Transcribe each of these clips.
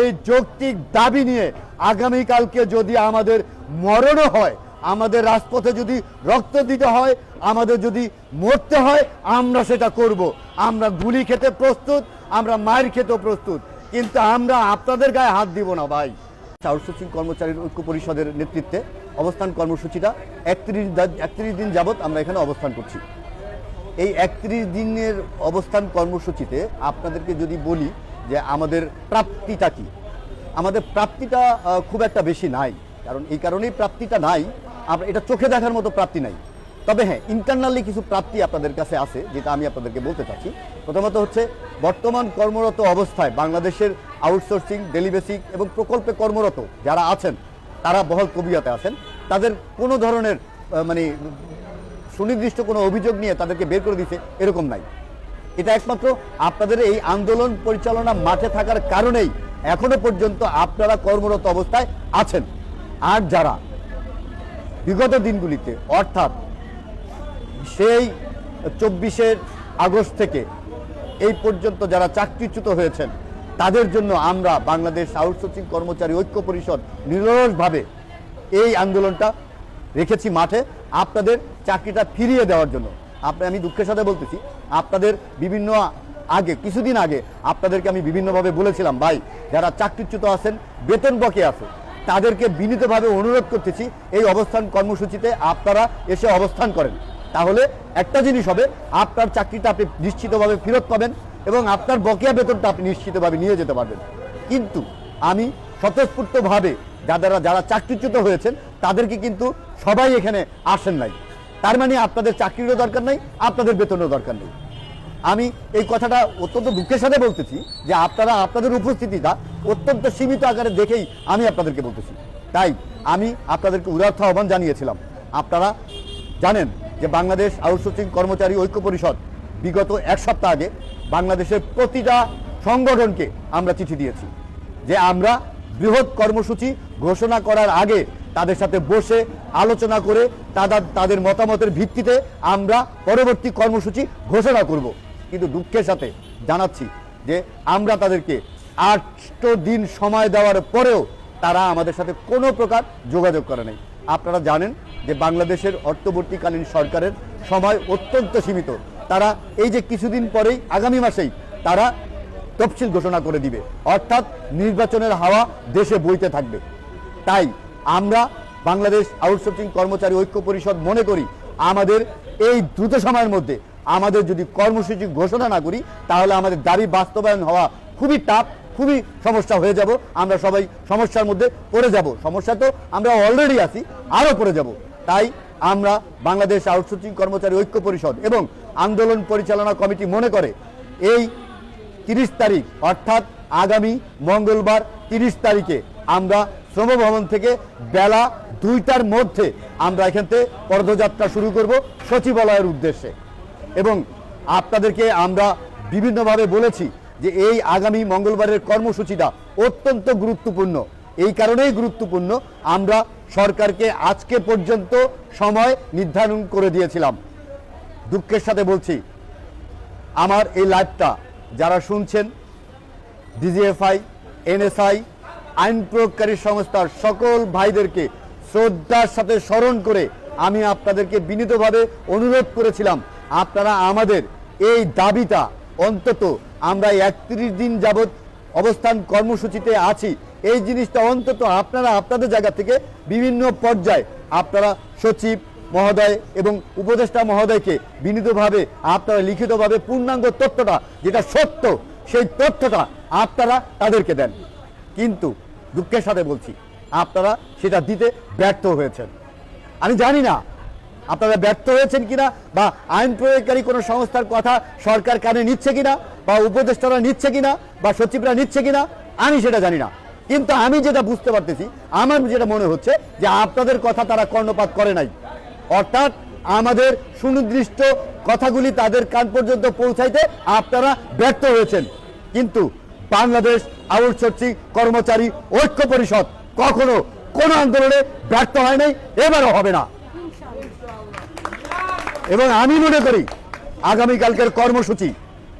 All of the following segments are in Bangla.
এই যৌক্তিক দাবি নিয়ে আগামীকালকে যদি আমাদের মরণও হয়, আমাদের রাজপথে যদি রক্ত দিতে হয়, আমাদের যদি মরতে হয়, আমরা সেটা করব। আমরা গুলি খেতে প্রস্তুত, আমরা মায়ের খেতেও প্রস্তুত। কিন্তু আমরা আপনাদের গায়ে হাত দিব না, ভাই। আউটসোর্সিং কর্মচারীর ঐক্য পরিষদের নেতৃত্বে অবস্থান কর্মসূচিটা একত্রিশ একত্রিশ দিন যাবৎ আমরা এখানে অবস্থান করছি। এই একত্রিশ দিনের অবস্থান কর্মসূচিতে আপনাদেরকে যদি বলি যে আমাদের প্রাপ্তিটা কি? আমাদের প্রাপ্তিটা খুব একটা বেশি নাই। কারণ এই কারণেই প্রাপ্তিটা নাই। আমরা এটা চোখে দেখার মতো প্রাপ্তি নাই। তবে হ্যাঁ ইন্টারনালি কিছু প্রাপ্তি আপনাদের কাছে আছে, যেটা আমি আপনাদেরকে বলতে চাচ্ছি। প্রথমত হচ্ছে, বর্তমান কর্মরত অবস্থায় বাংলাদেশের আউটসোর্সিং ডেলিবেসিক এবং প্রকল্পে কর্মরত যারা আছেন, তারা বহল কবিয়াতে আছেন, তাদের কোনো ধরনের মানে সুনির্দিষ্ট কোনো অভিযোগ নিয়ে তাদেরকে বের করে দিছে এরকম নাই। এটা একমাত্র আপনাদের এই আন্দোলন পরিচালনা মাঠে থাকার কারণেই এখনও পর্যন্ত আপনারা কর্মরত অবস্থায় আছেন। আর যারা বিগত দিনগুলিতে, অর্থাৎ সেই চব্বিশের আগস্ট থেকে এই পর্যন্ত যারা চাকরিচ্যুত হয়েছেন, তাদের জন্য আমরা বাংলাদেশ আউটসোর্সিং কর্মচারী ঐক্য পরিষদ নিরলসভাবে এই আন্দোলনটা রেখেছি মাঠে আপনাদের চাকরিটা ফিরিয়ে দেওয়ার জন্য। আপনি, আমি দুঃখের সাথে বলতেছি আপনাদের বিভিন্ন আগে, কিছুদিন আগে আপনাদেরকে আমি বিভিন্নভাবে বলেছিলাম, ভাই, যারা চাকরিচ্যুত আছেন, বেতন বকে আছে, তাদেরকে বিনীতভাবে অনুরোধ করতেছি, এই অবস্থান কর্মসূচিতে আপনারা এসে অবস্থান করেন। তাহলে একটা জিনিস হবে, আপনার চাকরিটা আপনি নিশ্চিতভাবে ফেরত পাবেন এবং আপনার বকেয়া বেতনটা আপনি নিশ্চিতভাবে নিয়ে যেতে পারবেন। কিন্তু আমি স্বতঃস্ফূর্তভাবে যারা যারা চাকরিচ্যুত হয়েছেন, তাদেরকে কিন্তু সবাই এখানে আসেন নাই। তার মানে আপনাদের চাকরিরও দরকার নাই, আপনাদের বেতনেরও দরকার নেই। আমি এই কথাটা অত্যন্ত দুঃখের সাথে বলতেছি যে আপনারা আপনাদের উপস্থিতিটা অত্যন্ত সীমিত আকারে দেখেই আমি আপনাদেরকে বলতেছি। তাই আমি আপনাদেরকে উদার্থ আহ্বান জানিয়েছিলাম। আপনারা জানেন যে বাংলাদেশ আউটসোর্সিং কর্মচারী ঐক্য পরিষদ বিগত এক সপ্তাহ আগে বাংলাদেশের প্রতিটা সংগঠনকে আমরা চিঠি দিয়েছি যে আমরা বৃহৎ কর্মসূচি ঘোষণা করার আগে তাদের সাথে বসে আলোচনা করে তাদের তাদের মতামতের ভিত্তিতে আমরা পরবর্তী কর্মসূচি ঘোষণা করব। কিন্তু দুঃখের সাথে জানাচ্ছি যে আমরা তাদেরকে আটটো দিন সময় দেওয়ার পরেও তারা আমাদের সাথে কোনো প্রকার যোগাযোগ করে নাই। আপনারা জানেন যে বাংলাদেশের অর্থবর্তীকালীন সরকারের সময় অত্যন্ত সীমিত। তারা এই যে কিছুদিন পরেই আগামী মাসেই তারা তফসিল ঘোষণা করে দিবে। অর্থাৎ নির্বাচনের হাওয়া দেশে বইতে থাকবে। তাই আমরা বাংলাদেশ আউটসোর্সিং কর্মচারী ঐক্য পরিষদ মনে করি আমাদের এই দ্রুত সময়ের মধ্যে আমাদের যদি কর্মসূচি ঘোষণা না করি, তাহলে আমাদের দাবি বাস্তবায়ন হওয়া খুবই টাফ খুবই সমস্যা হয়ে যাব। আমরা সবাই সমস্যার মধ্যে পড়ে যাব। সমস্যা তো আমরা অলরেডি আছি, আরও পড়ে যাব। তাই আমরা বাংলাদেশ আউটসোর্সিং কর্মচারী ঐক্য পরিষদ এবং আন্দোলন পরিচালনা কমিটি মনে করে এই তিরিশ তারিখ, অর্থাৎ আগামী মঙ্গলবার তিরিশ তারিখে আমরা শ্রম ভবন থেকে বেলা দুইটার মধ্যে আমরা এখান থেকে পদযাত্রা শুরু করব সচিবালয়ের উদ্দেশ্যে। এবং আপনাদেরকে আমরা বিভিন্নভাবে বলেছি যে এই আগামী মঙ্গলবারের কর্মসূচিটা অত্যন্ত গুরুত্বপূর্ণ। এই কারণেই গুরুত্বপূর্ণ আমরা সরকারকে আজকে পর্যন্ত সময় নির্ধারণ করে দিয়েছিলাম। দুঃখের সাথে বলছি, আমার এই লাইভটা যারা শুনছেন, ডিজিএফআই, এনএসআই আইন প্রয়োগকারী সংস্থার সকল ভাইদেরকে শ্রদ্ধার সাথে স্মরণ করে আমি আপনাদেরকে বিনীতভাবে অনুরোধ করেছিলাম, আপনারা আমাদের এই দাবিটা অন্তত আমরা একত্রিশ দিন যাবৎ অবস্থান কর্মসূচিতে আছি। এই জিনিসটা অন্তত আপনারা আপনাদের জায়গা থেকে বিভিন্ন পর্যায়ে আপনারা সচিব মহোদয় এবং উপদেষ্টা মহোদয়কে বিনীতভাবে আপনারা লিখিতভাবে পূর্ণাঙ্গ তথ্যটা, যেটা সত্য, সেই তথ্যটা আপনারা তাদেরকে দেন। কিন্তু দুঃখের সাথে বলছি, আপনারা সেটা দিতে ব্যর্থ হয়েছেন। আমি জানি না আপনারা ব্যর্থ হয়েছেন কিনা বা আইন প্রয়োগকারী কোনো সংস্থার কথা সরকার কানে নিচ্ছে কিনা বা উপদেষ্টারা নিচ্ছে কিনা বা সচিবরা নিচ্ছে কিনা, আমি সেটা জানি না। কিন্তু আমি যেটা বুঝতে পারতেছি, আমার যেটা মনে হচ্ছে যে আপনাদের কথা তারা কর্ণপাত করে নাই। অর্থাৎ আমাদের সুনির্দিষ্ট কথাগুলি তাদের কান পর্যন্ত পৌঁছাইতে আপনারা ব্যর্থ হয়েছেন। কিন্তু বাংলাদেশ আউটসোর্সিং কর্মচারী ঐক্য পরিষদ কখনো কোন আন্দোলনে ব্যর্থ হয় নাই, এবারও হবে না। এবং আমি মনে করি, আগামীকালকের কর্মসূচি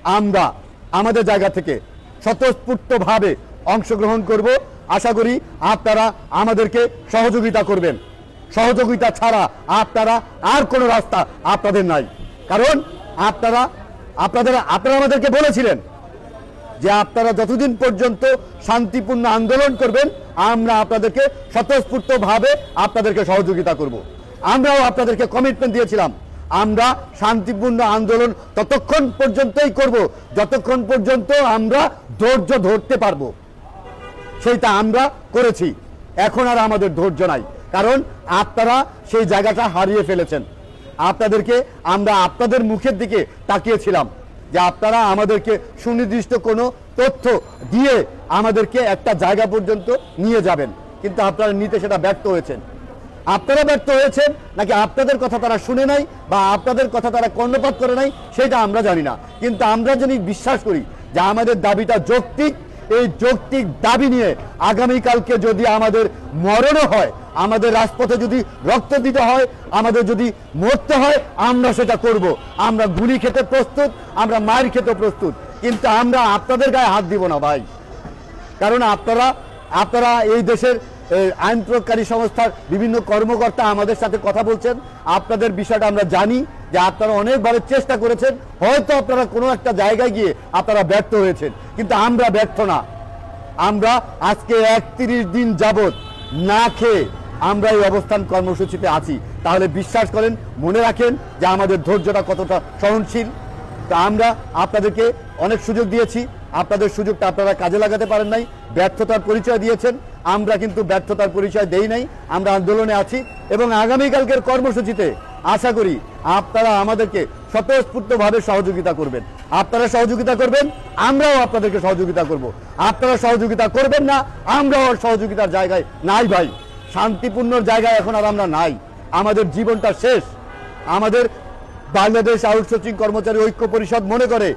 আমরা আমাদের জায়গা থেকে স্বতঃস্ফূর্তভাবে অংশগ্রহণ করব। আশা করি আপনারা আমাদেরকে সহযোগিতা করবেন। সহযোগিতা ছাড়া আপনারা আর কোনো রাস্তা আপনাদের নাই। কারণ আপনারা, আপনাদের, আপনারা আমাদেরকে বলেছিলেন যে আপনারা যতদিন পর্যন্ত শান্তিপূর্ণ আন্দোলন করবেন, আমরা আপনাদেরকে স্বতঃস্ফূর্তভাবে আপনাদেরকে সহযোগিতা করব। আমরাও আপনাদেরকে কমিটমেন্ট দিয়েছিলাম। আমরা শান্তিপূর্ণ আন্দোলন ততক্ষণ পর্যন্তই করব, যতক্ষণ পর্যন্ত আমরা ধৈর্য ধরতে পারব। সেইটা আমরা করেছি। এখন আর আমাদের ধৈর্য নাই। কারণ আপনারা সেই জায়গাটা হারিয়ে ফেলেছেন। আপনাদেরকে আমরা আপনাদের মুখের দিকে তাকিয়েছিলাম। যে আপনারা আমাদেরকে সুনির্দিষ্ট কোনো তথ্য দিয়ে আমাদেরকে একটা জায়গা পর্যন্ত নিয়ে যাবেন। কিন্তু আপনারা নিতে সেটা ব্যর্থ হয়েছেন। আপনারা ব্যর্থ হয়েছেন নাকি আপনাদের কথা তারা শুনে নাই বা আপনাদের কথা তারা কর্ণপাত করে নাই, সেটা আমরা জানি না। কিন্তু আমরা যদি বিশ্বাস করি যে আমাদের দাবিটা যৌক্তিক, এই যৌক্তিক দাবি নিয়ে আগামীকালকে যদি আমাদের মরণও হয় আমাদের রাজপথে যদি রক্ত দিতে হয়, আমাদের যদি মরতে হয়, আমরা সেটা করব। আমরা গুলি খেতে প্রস্তুত, আমরা মায়ের খেতে প্রস্তুত। কিন্তু আমরা আপনাদের গায়ে হাত দিব না ভাই। কারণ আপনারা আপনারা এই দেশের আইন প্রয়োগকারী সংস্থার বিভিন্ন কর্মকর্তা আমাদের সাথে কথা বলছেন। আপনাদের বিষয়টা আমরা জানি যে আপনারা অনেকভাবে চেষ্টা করেছেন। হয়তো আপনারা কোনো একটা জায়গায় গিয়ে আপনারা ব্যর্থ হয়েছেন। কিন্তু আমরা ব্যর্থ না। আমরা আজকে একত্রিশ দিন যাবত না খেয়ে আমরা এই অবস্থান কর্মসূচিতে আছি। তাহলে বিশ্বাস করেন, মনে রাখেন যে আমাদের ধৈর্যটা কতটা সহনশীল। তা আমরা আপনাদেরকে অনেক সুযোগ দিয়েছি। আপনাদের সুযোগটা আপনারা কাজে লাগাতে পারেন নাই। ব্যর্থতার পরিচয় দিয়েছেন। আমরা কিন্তু ব্যর্থতার পরিচয় দেই নাই। আমরা আন্দোলনে আছি এবং আগামীকালকের কর্মসূচিতে আশা করি আপনারা আমাদেরকে স্বতঃস্ফূর্তভাবে সহযোগিতা করবেন। আপনারা সহযোগিতা করবেন, আমরাও আপনাদেরকে সহযোগিতা করব। আপনারা সহযোগিতা করবেন না, আমরাও সহযোগিতার জায়গায় নাই ভাই। শান্তিপূর্ণ জায়গায় এখন আর আমরা নাই। আমাদের জীবনটা শেষ। আমাদের বাংলাদেশ আউটসোর্সিং কর্মচারী ঐক্য পরিষদ মনে করে,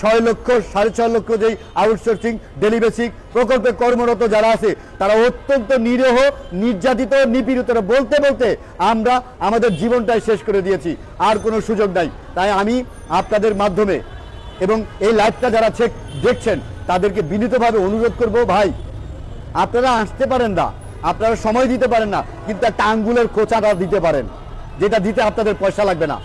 ছয় লক্ষ, সাড়ে ছয় লক্ষ যেই আউটসোর্সিং ডেলি বেসিক প্রকল্পে কর্মরত যারা আছে, তারা অত্যন্ত নিরীহ, নির্যাতিত, নিপীড়িত বলতে বলতে আমরা আমাদের জীবনটাই শেষ করে দিয়েছি। আর কোনো সুযোগ নাই। তাই আমি আপনাদের মাধ্যমে এবং এই লাইভটা যারা দেখছেন, তাদেরকে বিনীতভাবে অনুরোধ করব, ভাই, আপনারা আসতে পারেন না আপনারা সময় দিতে পারেন না, কিন্তু একটা আঙ্গুলের খোঁচাটা দিতে পারেন, যেটা দিতে আপনাদের পয়সা লাগবে না।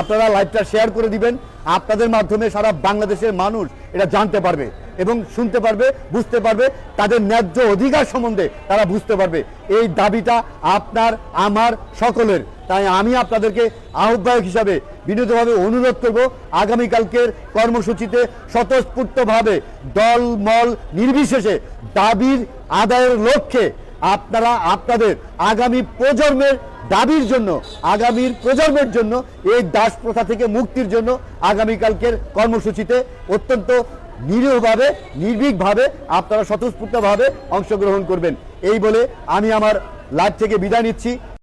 আপনারা লাইভটা শেয়ার করে দিবেন, আপনাদের মাধ্যমে সারা বাংলাদেশের মানুষ এটা জানতে পারবে এবং শুনতে পারবে, বুঝতে পারবে, তাদের ন্যায্য অধিকার সম্বন্ধে তারা বুঝতে পারবে। এই দাবিটা আপনার, আমার, সকলের। তাই আমি আপনাদেরকে আহ্বায়ক হিসাবে বিনীতভাবে অনুরোধ করব, আগামীকালকের কর্মসূচিতে স্বতঃস্ফূর্তভাবে দল মল নির্বিশেষে দাবির আদায়ের লক্ষ্যে আপনারা আপনাদের আগামী প্রজন্মের দাবির জন্য, আগামীর প্রজন্মের জন্য এই দাস প্রথা থেকে মুক্তির জন্য আগামীকালকের কর্মসূচিতে অত্যন্ত নিরীহভাবে, নির্ভীকভাবে আপনারা স্বতঃস্ফূর্তভাবে অংশগ্রহণ করবেন। এই বলে আমি আমার লাইভ থেকে বিদায় নিচ্ছি।